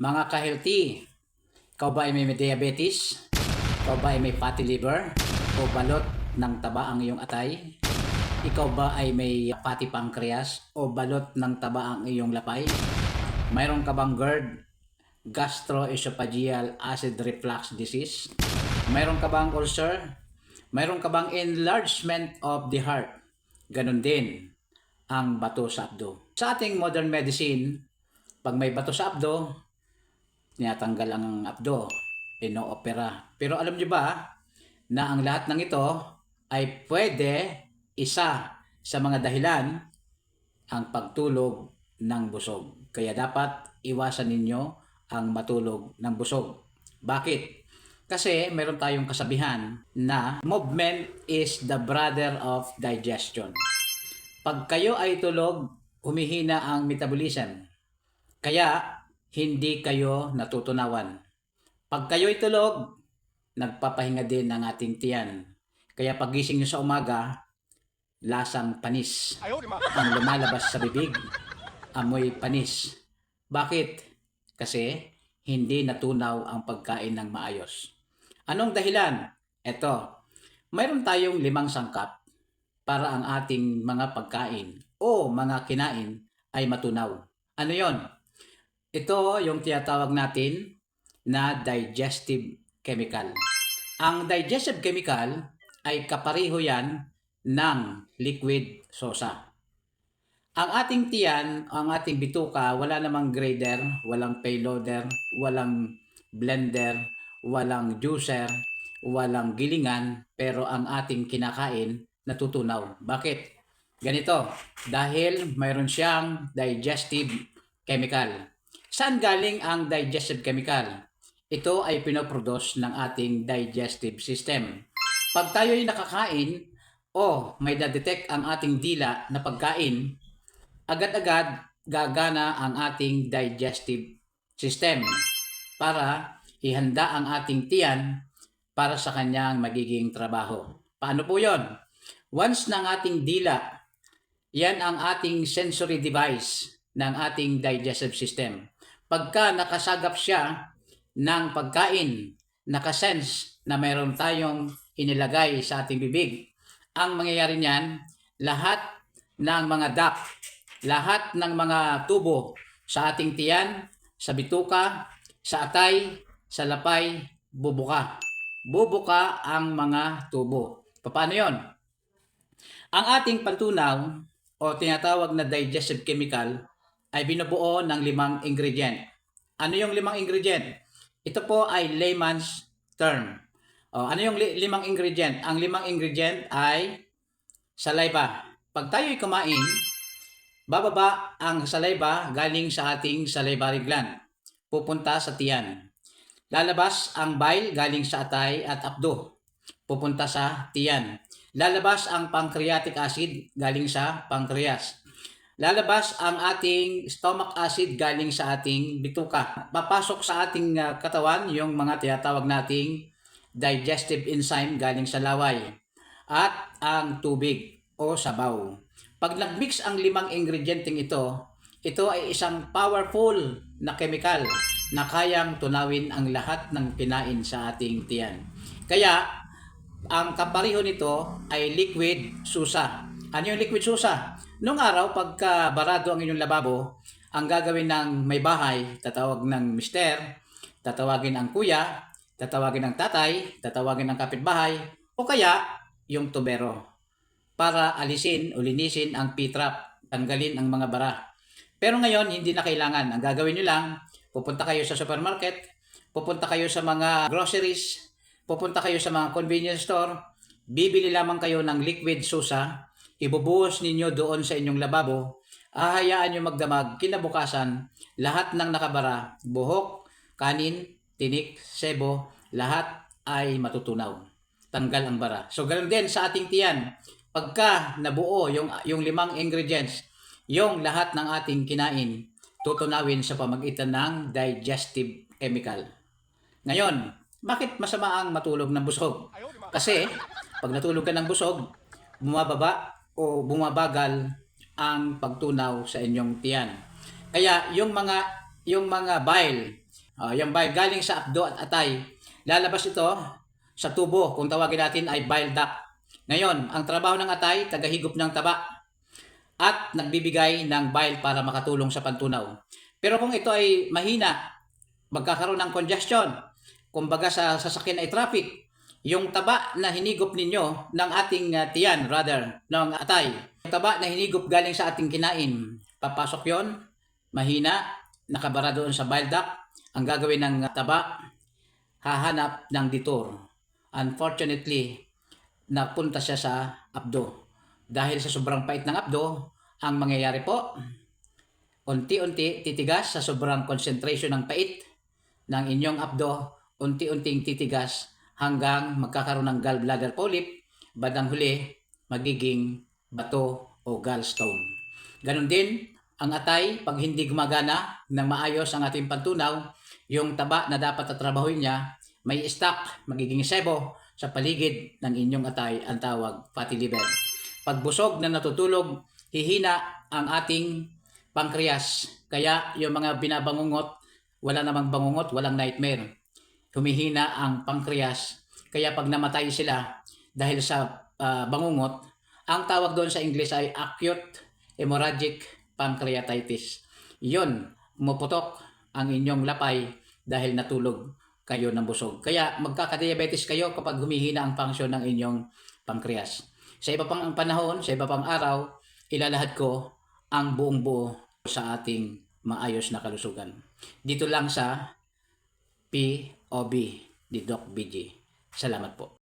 Mga ka-healthy, ikaw ba ay may diabetes? Ikaw ba ay may fatty liver? O balot ng taba ang iyong atay? Ikaw ba ay may fatty pancreas? O balot ng taba ang iyong lapay? Mayroon ka bang GERD? Gastroesophageal acid reflux disease? Mayroon ka bang ulcer? Mayroon ka bang enlargement of the heart? Ganon din ang bato sa abdo. Sa ating modern medicine, pag may bato sa abdo, tinatanggal ang abdo, ino-opera. Pero alam niyo ba na ang lahat ng ito ay pwede isa sa mga dahilan ang pagtulog ng busog. Kaya dapat iwasan ninyo ang matulog ng busog. Bakit? Kasi meron tayong kasabihan na movement is the brother of digestion. Pag kayo ay tulog, humihina ang metabolism. Kaya hindi kayo natutunawan. Pag kayo ay tulog, nagpapahinga din ang ating tiyan. Kaya pagising nyo sa umaga, lasang panis ang lumalabas sa bibig, amoy panis. Bakit? Kasi hindi natunaw ang pagkain ng maayos. Anong dahilan? Ito, mayroon tayong limang sangkap para ang ating mga pagkain o mga kinain ay matunaw. Ano yon? Ito yung tinatawag natin na digestive chemical. Ang digestive chemical ay kapareho yan ng liquid sosa. Ang ating tiyan, ang ating bituka, wala namang grader, walang payloader, walang blender, walang juicer, walang gilingan, pero ang ating kinakain natutunaw. Bakit? Ganito, dahil mayroon siyang digestive chemical. Saan galing ang digestive chemical? Ito ay pinoproduce ng ating digestive system. Pag tayo ay nakakain o may na-detect ang ating dila na pagkain, agad-agad gagana ang ating digestive system para ihanda ang ating tiyan para sa kanyang magiging trabaho. Paano po yon? Once ng ating dila, yan ang ating sensory device ng ating digestive system. Pagka nakasagap siya ng pagkain, nakasense na mayroon tayong inilagay sa ating bibig, ang mangyayari niyan, lahat ng mga duct, lahat ng mga tubo sa ating tiyan, sa bituka, sa atay, sa lapay, bubuka. Bubuka ang mga tubo. Paano yon? Ang ating pantunaw o tinatawag na digestive chemical ay binubuo ng limang ingredient. Ano yung limang ingredient? Ito po ay layman's term. O, ano yung li- limang ingredient? Ang limang ingredient ay saliva. Pag tayo'y kumain, bababa ang saliva galing sa ating salivary gland. Pupunta sa tiyan. Lalabas ang bile galing sa atay at abdo. Pupunta sa tiyan. Lalabas ang pancreatic acid galing sa pancreas. Lalabas ang ating stomach acid galing sa ating bituka. Papasok sa ating uh, katawan yung mga tinatawag nating digestive enzyme galing sa laway at ang tubig o sabaw. Pag nagmix ang limang ingredienteng ito, ito ay isang powerful na chemical na kayang tunawin ang lahat ng kinain sa ating tiyan. Kaya, ang kapareho nito ay liquid susa. Ano yung liquid susa? Noong araw, pagka barado ang inyong lababo, ang gagawin ng may bahay, tatawag ng mister, tatawagin ang kuya, tatawagin ng tatay, tatawagin ng kapitbahay, o kaya yung tubero para alisin o linisin ang P-trap, tanggalin ang mga bara. Pero ngayon, hindi na kailangan. Ang gagawin nyo lang, pupunta kayo sa supermarket, pupunta kayo sa mga groceries, pupunta kayo sa mga convenience store, bibili lamang kayo ng liquid susa, ibubuhos ninyo doon sa inyong lababo, ahayaan nyo magdamag, kinabukasan, lahat ng nakabara, buhok, kanin, tinik, sebo, lahat ay matutunaw. Tanggal ang bara. So, ganoon din sa ating tiyan. Pagka nabuo yung, yung limang ingredients, yung lahat ng ating kinain, tutunawin sa pamagitan ng digestive chemical. Ngayon, bakit masama ang matulog ng busog? Kasi, pag natulog ka ng busog, bumababa o bumabagal ang pagtunaw sa inyong tiyan. Kaya yung mga yung mga bile, Uh, yung bile galing sa abdo at atay. Lalabas ito sa tubo, kung tawagin natin ay bile duct. Ngayon, ang trabaho ng atay, tagahigop ng taba at nagbibigay ng bile para makatulong sa pantunaw. Pero kung ito ay mahina, magkakaroon ng congestion. Kumbaga sa sasakyan ay traffic, yung taba na hinigop ninyo ng ating uh, tiyan, rather, ng atay, yung taba na hinigop galing sa ating kinain, papasok yon mahina, nakabara doon sa bile duct, ang gagawin ng taba, hahanap ng detour. Unfortunately, napunta siya sa abdo. Dahil sa sobrang pait ng abdo, ang mangyayari po, unti-unti titigas sa sobrang concentration ng pait ng inyong abdo, unti-unting titigas hanggang magkakaroon ng gallbladder polyp, badang huli, magiging bato o gallstone. Ganon din, ang atay, pag hindi gumagana ng maayos ang ating pantunaw, yung taba na dapat tatrabahuin niya, may stock, magiging sebo sa paligid ng inyong atay ang tawag fatty liver. Pag busog na natutulog, hihina ang ating pancreas. Kaya yung mga binabangungot, wala namang bangungot, walang nightmare. Humihina ang pancreas. Kaya pag namatay sila dahil sa uh, bangungot, ang tawag doon sa English ay acute hemorrhagic pancreatitis. Iyon, muputok ang inyong lapay dahil natulog kayo ng busog. Kaya magkakadiabetes kayo kapag humihina ang function ng inyong pancreas. Sa iba pang panahon, sa iba pang araw, ilalahad ko ang buong buo sa ating maayos na kalusugan. Dito lang sa POB ni Doc BG. Salamat po.